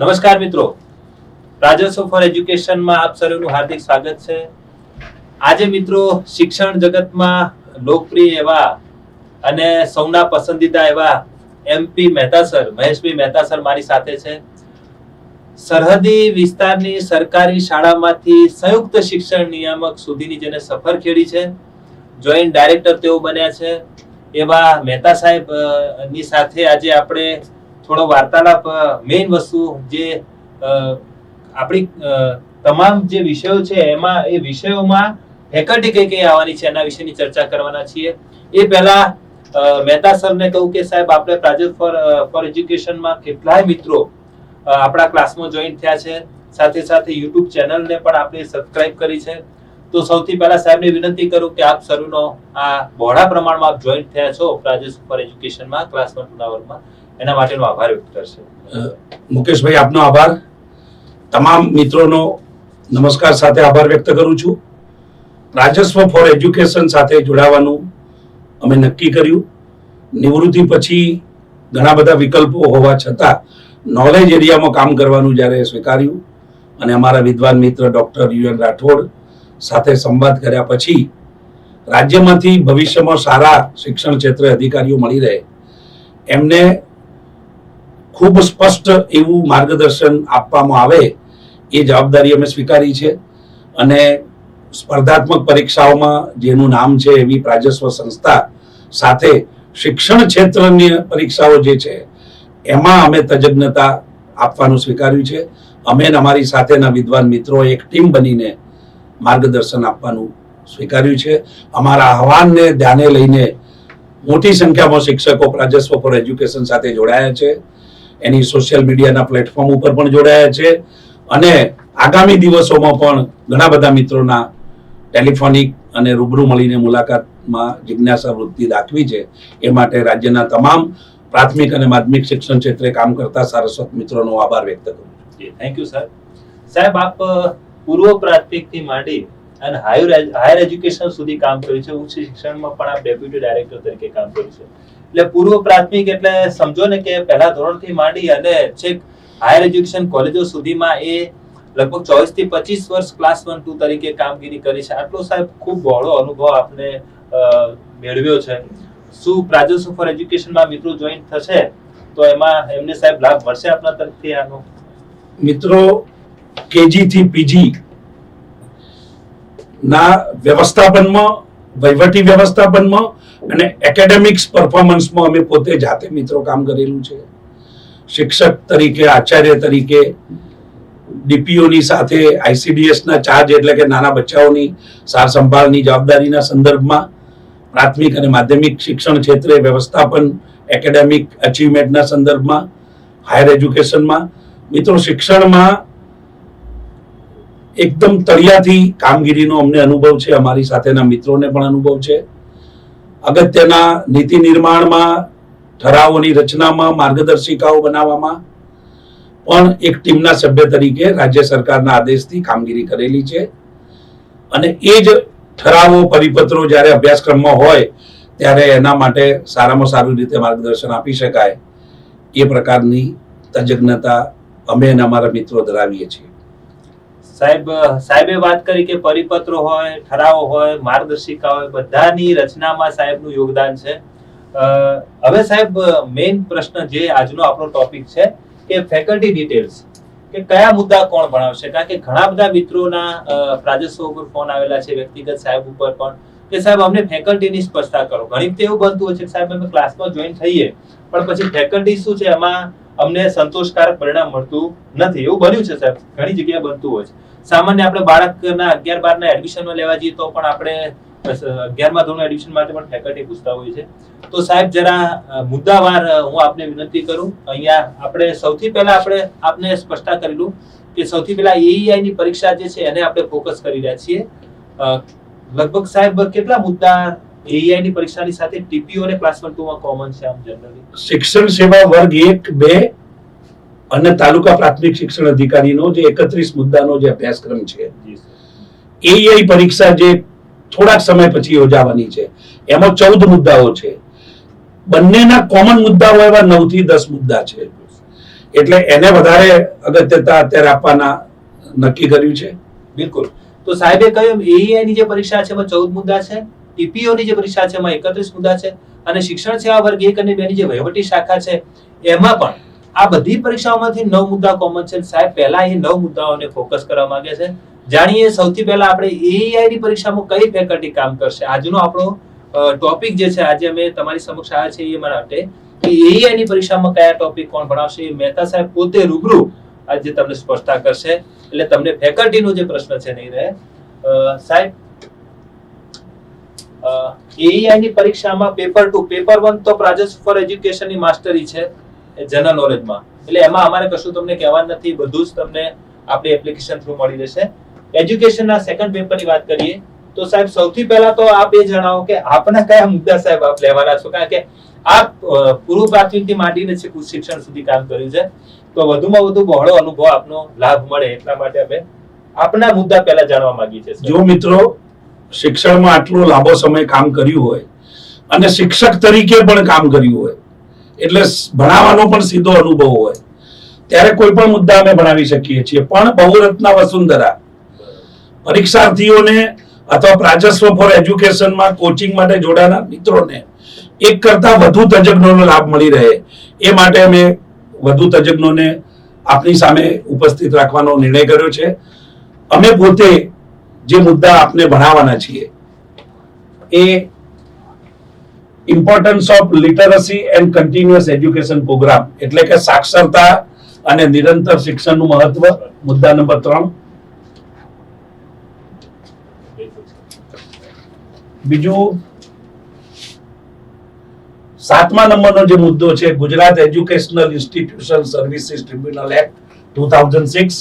નમસ્કાર મિત્રો. રાજસ્વ ફોર એજ્યુકેશનમાં આપ સર્વનું હાર્દિક સ્વાગત છે. આજે મિત્રો શિક્ષણ જગતમાં લોકપ્રિય એવા અને સૌના પસંદીદા એવા MP Mehta sir Maheshbhai Mehta sir મારી સાથે છે. સરહદી વિસ્તારની સરકારી શાળામાંથી સંયુક્ત શિક્ષણ નિયામક સુધીની જેને સફર ખેડી છે. જોઈન્ટ ડાયરેક્ટર તેઓ બન્યા છે. એવા મહેતા સાહેબની સાથે આજે આપણે થોડો વાર્તાલાપ મેઇન વસ્તુ જે આપણી તમામ જે વિષયો છે એમાં, એ વિષયોમાં ફેકલ્ટી કઈ કઈ આવવાની છે એના વિશેની ચર્ચા કરવાના છીએ. એ પહેલા મહેતા સરને કહું કે સાહેબ, આપણે પ્રાજલ ફોર ફોર એજ્યુકેશનમાં કેટલાય મિત્રો આપણા ક્લાસમાં જોઈન થયા છે. સાથે સાથે યુટ્યુબ ચેનલને પણ આપણે સબસ્ક્રાઇબ કરી છે. તો સૌથી પહેલા સાહેબને વિનંતી કરું કે આપ સર્વનો આ બહોળા પ્રમાણમાં આપ જોઈન થયા છો પ્રાજેક્ટ ફોર એજ્યુકેશનમાં ક્લાસ વન ટુ વર્ગમાં એના માટેનો આભાર વ્યક્ત કરશે. મુકેશભાઈ, આપનો આભાર. તમામ મિત્રોનો નમસ્કાર સાથે આભાર વ્યક્ત કરું છું. રાજસ્વ ફોર એજ્યુકેશન સાથે જોડાવાનું અમે નક્કી કર્યું. નિવૃત્તિ પછી ઘણા બધા વિકલ્પો હોવા છતાં નોલેજ એરિયામાં કામ કરવાનું જ્યારે સ્વીકાર્યું અને અમારા વિદ્વાન મિત્ર ડોક્ટર યુએન રાઠોડ સાથે સંવાદ કર્યા પછી રાજ્યમાંથી ભવિષ્યમાં સારા શિક્ષણ ક્ષેત્રે અધિકારીઓ મળી રહે. એમને ખૂબ સ્પષ્ટ એવું માર્ગદર્શન આપવામાં આવે એ જવાબદારી અમે સ્વીકારી છે. અને સ્પર્ધાત્મક પરીક્ષાઓમાં જેનું નામ છે એવી પ્રાજસ્વ સંસ્થા સાથે શિક્ષણ ક્ષેત્રની પરીક્ષાઓ જે છે, એમાં અમે તજજ્ઞતા આપવાનું સ્વીકાર્યું છે. અમે અમારી સાથેના વિદ્વાન મિત્રો એક ટીમ બનીને માર્ગદર્શન આપવાનું સ્વીકાર્યું છે. અમારા આહવાનને ધ્યાને લઈને મોટી સંખ્યામાં શિક્ષકો પ્રાજસ્વ ફોર એજ્યુકેશન સાથે જોડાયા છે. એની સોશિયલ મીડિયાના પ્લેટફોર્મ ઉપર પણ જોડાયા છે. અને આગામી દિવસોમાં પણ ઘણા બધા મિત્રોના ટેલિફોનિક અને રૂબરૂ મળીને મુલાકાતમાં જિજ્ઞાસા વૃત્તિ દાખવી છે. એ માટે રાજ્યના તમામ પ્રાથમિક અને માધ્યમિક શિક્ષણ ક્ષેત્રે કામ કરતા સારસ્વત મિત્રોનો આભાર વ્યક્ત કરું છું. થેન્ક યુ સર સાહેબ, આપ પૂર્વ પ્રાથમિકથી માંડી અને હાયર હાયર એજ્યુકેશન સુધી કામ કર્યું છે. ઉચ્ચ શિક્ષણમાં પણ આપ ડેપ્યુટી ડાયરેક્ટર તરીકે કામ કર્યું છે. એટલે પૂર્વ પ્રાથમિક એટલે સમજો ને કે પહેલા ધોરણથી માંડી અને છેક હાયર એજ્યુકેશન કોલેજો સુધીમાં એ લગભગ ચોવીસથી પચીસ વર્ષ ક્લાસ વન ટુ તરીકે કામગીરી કરી છે. આટલો સાહેબ ખૂબ બહોળો અનુભવ આપને મેળવ્યો છે. શું પ્રાજોસો ફોર એજ્યુકેશનમાં મિત્રો જોઈન થશે? તો એમાં એમને સાહેબ લાભ મળશે આપના તરફથી આનો? મિત્રો, કેજી થી પીજી ના વ્યવસ્થાપનમાં વહીવટી વ્યવસ્થાપનમાં અને એકેડેમિક્સ પરફોર્મન્સમાં અમે પોતે જાતે મિત્રો કામ કરેલું છે. શિક્ષક તરીકે, આચાર્ય તરીકે, ડીપીઓની સાથે આઈસીડીએસના ચાર્જ એટલે કે નાના બચ્ચાઓની સાર સંભાળની જવાબદારીના સંદર્ભમાં પ્રાથમિક અને માધ્યમિક શિક્ષણ ક્ષેત્રે વ્યવસ્થાપન એકેડેમિક અચીવમેન્ટના સંદર્ભમાં હાયર એજ્યુકેશનમાં મિત્રો શિક્ષણમાં એકદમ તળિયાથી કામગીરીનો અમને અનુભવ છે, અમારી સાથેના મિત્રોને પણ અનુભવ છે. અગત્યના નીતિ નિર્માણમાં, ઠરાવોની રચનામાં, માર્ગદર્શિકાઓ બનાવવામાં, પણ એક ટીમના સભ્ય તરીકે રાજ્ય સરકારના આદેશથી કામગીરી કરેલી છે. અને એ જ ઠરાવો, પરિપત્રો જ્યારે અભ્યાસક્રમમાં હોય, ત્યારે એના માટે સારામાં સારી રીતે માર્ગદર્શન આપી શકાય. એ પ્રકારની તજજ્ઞતા અમે અને અમારા મિત્રો ધરાવીએ છીએ. સાહેબ, સાહેબે વાત કરી કે પરિપત્રો હોય, ઠરાવો હોય, માર્ગદર્શિકા હોય, બધાની રચનામાં સાહેબનું યોગદાન છે. હવે સાહેબ, મેઇન પ્રશ્ન જે આજનો આપણો ટોપિક છે કે ફેકલ્ટી ડિટેલ્સ, કે કયા મુદ્દા કોણ ભણાવશે? કારણ કે ઘણા બધા મિત્રોના પ્રાજસ્વ ઉપર ફોન આવેલા છે, વ્યક્તિગત સાહેબ ઉપર પણ, કે સાહેબ, અમને ફેકલ્ટીની સ્પષ્ટતા કરો. ઘણી વખતે એવું બનતું હોય છે સાહેબ, અમે ક્લાસમાં જોઈન થઈએ, પણ પછી ફેકલ્ટી શું છે? એમાં અમને સંતોષકારક પરિણામ મળતું નથી. એવું બન્યું છે સાહેબ. ઘણી જગ્યાએ બનતું હોય છે. સામાન્ય આપણે બાળકના અગિયાર બાર ના એડમિશનમાં લેવા જઈએ તો પણ આપણે અગિયારમાં ધોરણ એડમિશન માટે પણ ફેકલ્ટી પૂછતા હોય છે તો સાહેબ, જરા મુદ્દાવાર હું આપને વિનંતી કરું. અહીંયા આપણે સૌથી પહેલા આપણે આપને સ્પષ્ટતા કરેલું કે સૌથી પહેલા એઈઆઈ ની પરીક્ષા જે છે એને આપણે ફોકસ કરી રહ્યા છીએ. લગભગ સાહેબ, કેટલા મુદ્દા એઈઆઈ ની પરીક્ષાની સાથે ટીપીઓ અને ક્લાસ વન ટુ માં કોમન છે આમ જનરલી શિક્ષણ સેવા વર્ગ એક બે અને તાલુકા પ્રાથમિક શિક્ષણ અધિકારીનો જે એકત્રીસ મુદ્દાનો જે અભ્યાસક્રમ છે એઆઈ પરીક્ષા જે થોડાક સમય પછી યોજાવાની છે. એમાં ચૌદ મુદ્દાઓ છે. બંનેના કોમન મુદ્દાઓ એવા નવથી દસ મુદ્દા છે. એટલે એને વધારે અગત્યતા અત્યારે આપવાના નક્કી કર્યું છે. બિલકુલ. તો સાહેબે કહ્યું એઆઈ ની જે પરીક્ષા છે એમાં ચૌદ મુદ્દા છે. ટીપીઓ ની જે પરીક્ષા છે એમાં એકત્રીસ મુદ્દા છે. અને શિક્ષણ સેવા વર્ગ એક અને બે ની જે વહીવટી શાખા છે એમાં પણ આ બધી પરીક્ષાઓમાંથી નવ મુદ્દા કોમન છે. સાહેબ, પહેલા એ નવ મુદ્દાઓને ફોકસ કરવા માંગે છે. જાણીએ સૌથી પહેલા આપણે એઆઈ ની પરીક્ષામાં કઈ ફેકલ્ટી કામ કરશે? આજનો આપણો ટોપિક જે છે, આજે અમે તમારી સમક્ષ આવ્યા છે એ માટે કે એઆઈ ની પરીક્ષામાં કયા ટોપિક કોણ ભણાવશે? મહેતા સાહેબ પોતે રૂબરૂ આજે તમને સ્પષ્ટતા કરશે. એટલે તમને ફેકલ્ટીનો જે પ્રશ્ન છે નહીં રહે. સાહેબ એઆઈ ની પરીક્ષામાં પેપર ટુ પેપર વન તો પ્રાજેશ ફોર એજ્યુકેશનની માસ્ટરી છે. જનરલ નોલેજમાં એટલે એમાં અમારે કશું તમને કહેવાનું નથી, બધું જ તમને આપણી એપ્લિકેશન થ્રુ મળી જશે એજ્યુકેશનના સેકન્ડ પેપરની વાત કરીએ, તો સાહેબ સૌથી પહેલા તો આપ એ જણાવો કે આપના કયા મુદ્દા સાહેબ આપ લેવાના છો? કારણ કે આપ પૂર્વ પ્રાથમિકથી માંડીને છે ઉચ્ચ શિક્ષણ સુધી કામ કર્યું છે. તો વધુમાં વધુ બહોળો અનુભવ આપનો લાભ મળે એટલા માટે અમે આપના મુદ્દા પહેલા જાણવા માંગીએ છીએ જો મિત્રો, શિક્ષણમાં આટલો લાંબો સમય કામ કર્યું હોય અને શિક્ષક તરીકે પણ કામ કર્યું હોય એટલે ભણાવવાનો પણ સીધો અનુભવ હોય. ત્યારે કોઈ પણ મુદ્દા અમે ભણાવી શકીએ છીએ. પણ બહુરત્ના વસુંધરા પરીક્ષાર્થીઓને અથવા પ્રાજસ્વ ફોર એજ્યુકેશનમાં કોચિંગ માટે જોડાનાર મિત્રોને એક કરતા વધુ તજજ્ઞોનો લાભ મળી રહે. એ માટે અમે વધુ તજજ્ઞોને આપની સામે ઉપસ્થિત રાખવાનો નિર્ણય કર્યો છે. અમે પોતે જે મુદ્દા આપને ભણાવવાના છીએ, એ importance of literacy and continuous education programme એટલે કે સાક્ષરતા અને નિરંતર શિક્ષણનું મહત્વ. મુદ્દા નંબર ત્રણ. બીજું, સાતમા નંબરનો જે મુદ્દો છે, Gujarat educational institution services tribunal act two thousand six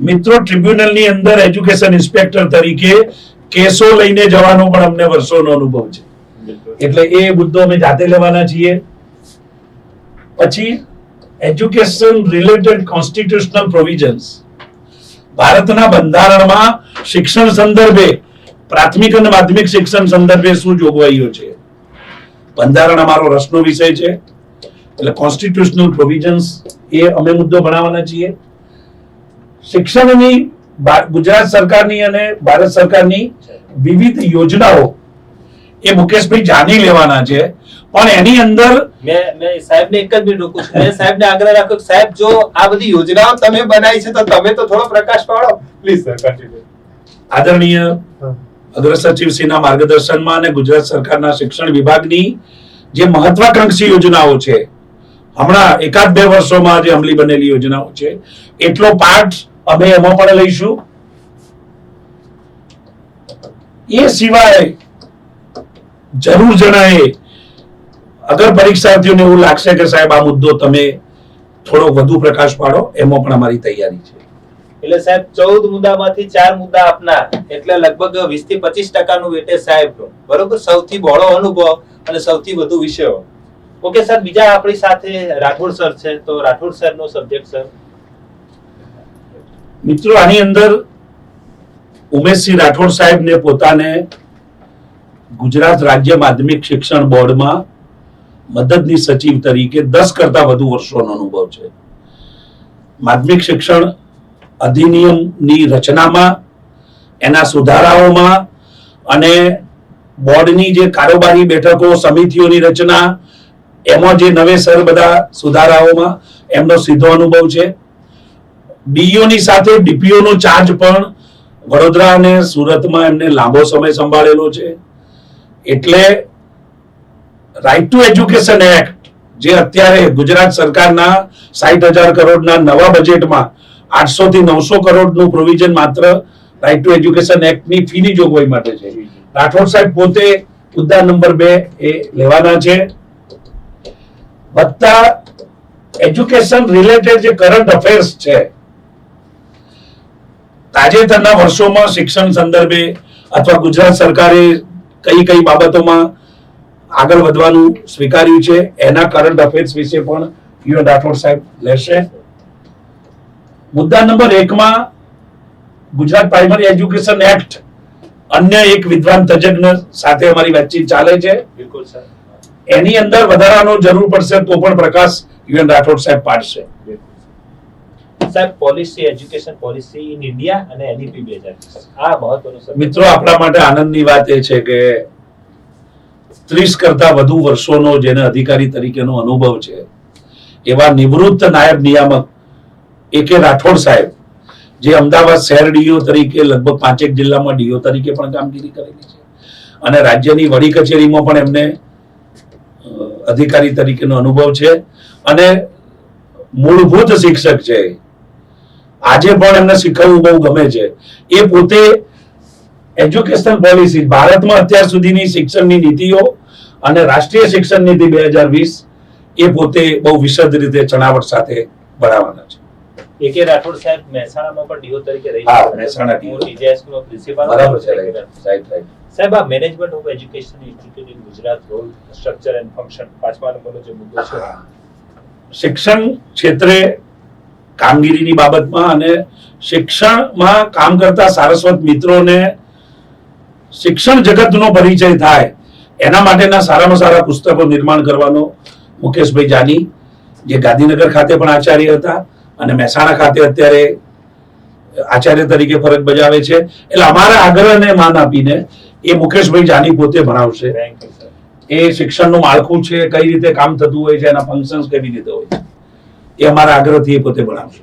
મિત્રો ટ્રિબ્યુનલની અંદર એજ્યુકેશન ઇન્સ્પેક્ટર તરીકે કેસો લઈને જવાનો પણ અમને વર્ષોનો અનુભવ છે. એટલે એ મુદ્દો અમે જાતે લેવાના છીએ. પછી એજ્યુકેશન રિલેટેડ કોન્સ્ટિટ્યુશનલ પ્રોવિઝન્સ ભારતના બંધારણમાં શિક્ષણ સંદર્ભે, પ્રાથમિક અને માધ્યમિક શિક્ષણ સંદર્ભે શું જોગવાઈઓ છે? બંધારણ અમારો રસનો વિષય છે. એટલે કોન્સ્ટિટ્યુશનલ પ્રોવિઝન્સ એ અમે મુદ્દો ભણાવવાના છીએ. શિક્ષણની ગુજરાત સરકારની અને ભારત સરકારની વિવિધ યોજનાઓ એ મુકેશભાઈ જાણી લેવાના છે. પણ એની અંદર મેં મેં સાહેબને એક જ મિનિટ રોકું છું. મેં સાહેબને આગ્રહ રાખ્યો સાહેબ જો આ બધી યોજનાઓ તમે બનાવી છે તો તમે તો થોડો પ્રકાશ પાડો. પ્લીઝ સર કન્ટિન્યુ આદરણીય અગ્ર સચિવશ્રીના માર્ગદર્શનમાં અને ગુજરાત સરકારના શિક્ષણ વિભાગની જે મહત્વાકાંક્ષી યોજનાઓ છે હમણાં એકાદ બે વર્ષોમાં જે અમલી બનેલી યોજનાઓ છે. એટલો પાઠ અમે એમાં પણ લઈશું. એ સિવાય જરૂર જણાય. અગર પરીક્ષાર્થીઓને એવું લાગશે કે સાહેબ આ મુદ્દો તમે થોડો વધુ પ્રકાશ પાડો એમાં પણ અમારી તૈયારી છે. એટલે સાહેબ ચૌદ મુદ્દામાંથી ચાર મુદ્દા આપનાર એટલે લગભગ વીસથી પચીસ ટકાનું વેટેજ સાહેબ બરોબર? સૌથી બહોળો અનુભવ અને સૌથી વધુ વિષયો. ઓકે સર બીજા આપણી સાથે રાઠોડ સર છે તો રાઠોડ સર નો સબ્જેક્ટ સર. મિત્રો આની અંદર ઉમેશસિંહ રાઠોડ સાહેબને પોતાને ગુજરાત રાજ્ય માધ્યમિક શિક્ષણ બોર્ડમાં મદદની સચિવ તરીકે દસ કરતા વધુ વર્ષોનો અનુભવ છે. માધ્યમિક શિક્ષણ અધિનિયમની રચનામાં, એના સુધારાઓમાં અને બોર્ડની જે કારોબારી બેઠકો, સમિતિઓની રચના, એમાં જે નવેસર બધા સુધારાઓમાં એમનો સીધો અનુભવ છે. બીઈઓની સાથે ડીપીઓ નો ચાર્જ પણ વડોદરા અને સુરતમાં એમને લાંબો સમય સંભાળેલો છે. એટલે રાઈટ ટુ એજ્યુકેશન એક્ટ જે અત્યારે ગુજરાત સરકારના સાઠ હજાર કરોડના નવા બજેટમાં આઠસો થી નવસો કરોડનું પ્રોવિઝન માત્ર રાઈટ ટુ એજ્યુકેશન એક્ટની ફીની જોગવાઈ માટે છે. રાઠોડ સાહેબ પોતે મુદ્દા નંબર બે એ લેવાના છે. વત્તા એજ્યુકેશન રિલેટેડ જે કરંટ અફેર્સ છે, તાજેતરના વર્ષોમાં શિક્ષણ સંદર્ભે અથવા ગુજરાત સરકારે કઈ કઈ બાબતોમાં આગળ વધવાનું સ્વીકાર્યું છે એના કરંટ અફેર્સ વિશે પણ યુએન રાઠોડ સાહેબ લેશે. મુદ્દા નંબર એકમાં ગુજરાત પ્રાઇમરી એજ્યુકેશન એક્ટ અન્ય એક વિદ્વાન તજજ્ઞ સાથે અમારી વાતચીત ચાલે છે. બિલકુલ સર. એની અંદર વધારાનો જરૂર પડશે તો પણ પ્રકાશ યુએન રાઠોડ સાહેબ પાડશે. સાહેબ policy education policy in India અને એનઈપી બે હજાર આ મહત્વનું મિત્રો આપણા માટે આનંદની વાત એ છે કે ત્રીસ કરતા વધુ વર્ષોનો જેને અધિકારી તરીકેનો અનુભવ છે એવા નિવૃત્ત નાયબ નિયામક એ કે રાઠોડ સાહેબ જે અમદાવાદ શહેર ડીઓ તરીકે લગભગ પાંચેક જિલ્લામાં ડીઓ તરીકે પણ કામગીરી કરેલી છે. અને રાજ્યની વડી કચેરીમાં પણ એમને અધિકારી તરીકેનો અનુભવ છે. અને મૂળભૂત શિક્ષક છે આજે પણ એમને શીખવવું બહુ ગમે છે. એ પોતે એજ્યુકેશનલ પોલિસી ભારતમાં અત્યાર સુધીની શિક્ષણની નીતિઓ અને રાષ્ટ્રીય શિક્ષણ નીતિ બે હજાર વીસ એ પોતે બહુ વિશદ રીતે ચણાવટ સાથે બનાવવાના છે. રાઠોડ સાહેબ મહેસાણામાં પણ ડીઓ તરીકે રહી હા, મહેસાણા હું DO. નો પ્રિન્સિપાલ બરાબર છે રાઈટ રાઈટ રાઈટ સાહેબ આ management of education institute in Gujarat role structure and function પાંચમા નંબરનો જે મુદ્દો છે. શિક્ષણ ક્ષેત્રે કામગીરીની બાબતમાં અને શિક્ષણમાં કામ કરતા સારસ્વત મિત્રોને શિક્ષણ જગતનો પરિચય થાય એના માટેના સારામાં સારા પુસ્તકો નિર્માણ કરવાનો મુકેશભાઈ જાની જે ગાંધીનગર ખાતે પણ આચાર્ય હતા અને મહેસાણા ખાતે અત્યારે આચાર્ય તરીકે ફરજ બજાવે છે. એટલે અમારા આગ્રહને માન આપીને એ મુકેશભાઈ જાની પોતે ભણાવશે. એ શિક્ષણનું માળખું છે કઈ રીતે કામ થતું હોય છે એના ફંક્શન્સ કેવી રીતે હોય છે. એ અમારા આગ્રહથી એ પોતે ભણાવશે.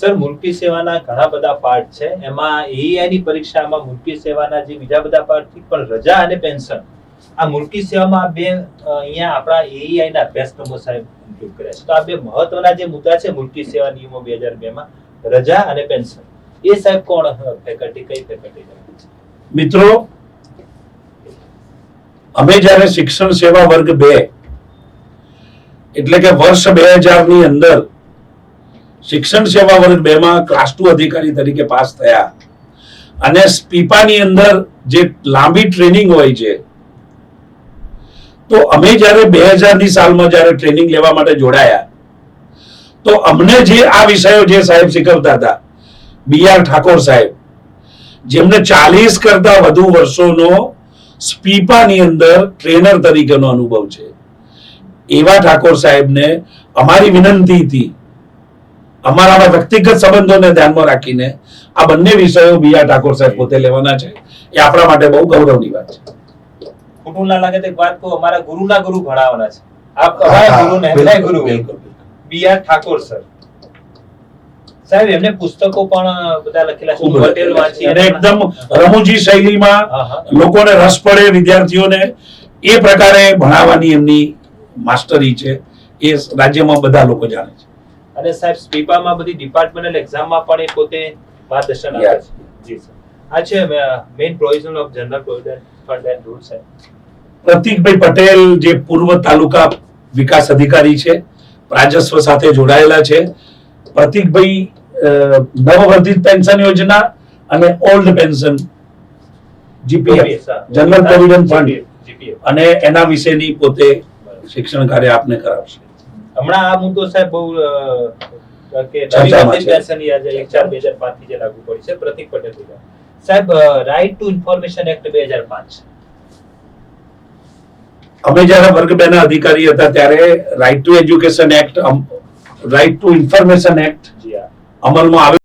સર મુલકી સેવાના ઘણા બધા પાર્ટ છે. એમાં એઈઆઈની પરીક્ષામાં મુલકી સેવાના જે બીજા બધા પાર્ટ પણ રજા અને પેન્શન. આ મુલકી સેવામાં બે અહીંયા આપણા એઈઆઈના ના અભ્યાસક્રમો સાહેબ ઉપયોગ કર્યા છે. તો આ બે મહત્વના જે મુદ્દા છે મુલકી સેવા નિયમો બે હજાર બે માં રજા અને પેન્શન. એ સાહેબ કોણ ફેકલ્ટી કઈ ફેકલ્ટી મિત્રો અમે જ્યારે શિક્ષણ સેવા વર્ગ બે એટલે કે વર્ષ બે ની અંદર શિક્ષણ સેવા વર્ગ બે માં ક્લાસ ટુ અધિકારી તરીકે પાસ થયા. અને સ્પીપાની અંદર જે લાંબી ટ્રેનિંગ હોય છે, તો અમે જ્યારે બે ની સાલમાં જ્યારે ટ્રેનિંગ લેવા માટે જોડાયા, તો અમને જે આ વિષયો જે સાહેબ શીખવતા હતા, બી આર ઠાકોર સાહેબ, જેમને ચાલીસ કરતા વધુ વર્ષોનો સ્પીપાની અંદર ટ્રેનર તરીકેનો અનુભવ છે. એવા ઠાકોર સાહેબને અમારી વિનંતીથી અમારા વ્યક્તિગત સંબંધોને ધ્યાનમાં રાખીને આ બંને વિષયો બી ઠાકોર સાહેબ પોતે લેવાના છે. એ આપણા માટે બહુ ગૌરવની વાત છે. ખોટું ના લાગે તો એક વાત કહું અમારા ગુરુના ગુરુ ભણાવવાના છે. આપ અમારા ગુરુ ને ગુરુ બિલકુલ, બિલકુલ. B R Thakor sir. સાહેબ એમને પુસ્તકો પણ બધા લખેલા છે. પટેલ વાંચી અને એકદમ રમૂજી શૈલીમાં. લોકોને રસ પડે વિદ્યાર્થીઓને એ પ્રકારે ભણાવવાની એમની માસ્ટરી છે એ રાજ્યમાં બધા લોકો જાણે છે. અને સાહેબ સ્પીપામાં બધી ડિપાર્ટમેન્ટલ એક્ઝામમાં પણ એ પોતે માર્ગદર્શન આપે છે. જી સર આ છે main provision of general provident fund and rules છે પ્રતિકભાઈ પટેલ જે પૂર્વ તાલુકા વિકાસ અધિકારી છે રાજસ્વ સાથે જોડાયેલા છે. પ્રતિકભાઈ નવવર્ધિત પેન્શન યોજના અને old pension GPF general provident fund અને એના વિશેની પોતે શિક્ષણ કાર્ય આપને કરાવશે. હમણાં આ મુદ્દો સાહેબ બહુ કે નવી ચર્ચામાં વર્ધિત છે. પેન્શન યાદ એક ચાર બે હજાર પાંચથી જે લાગુ પડી છે પ્રતિક પટેલ સાહેબ રાઇટ ટુ ઇન્ફોર્મેશન એક્ટ બે હજાર પાંચ. અમે જ્યારે વર્ગ બે ના અધિકારી હતા ત્યારે right to education act right to information act જી અમલમાં આવ્યો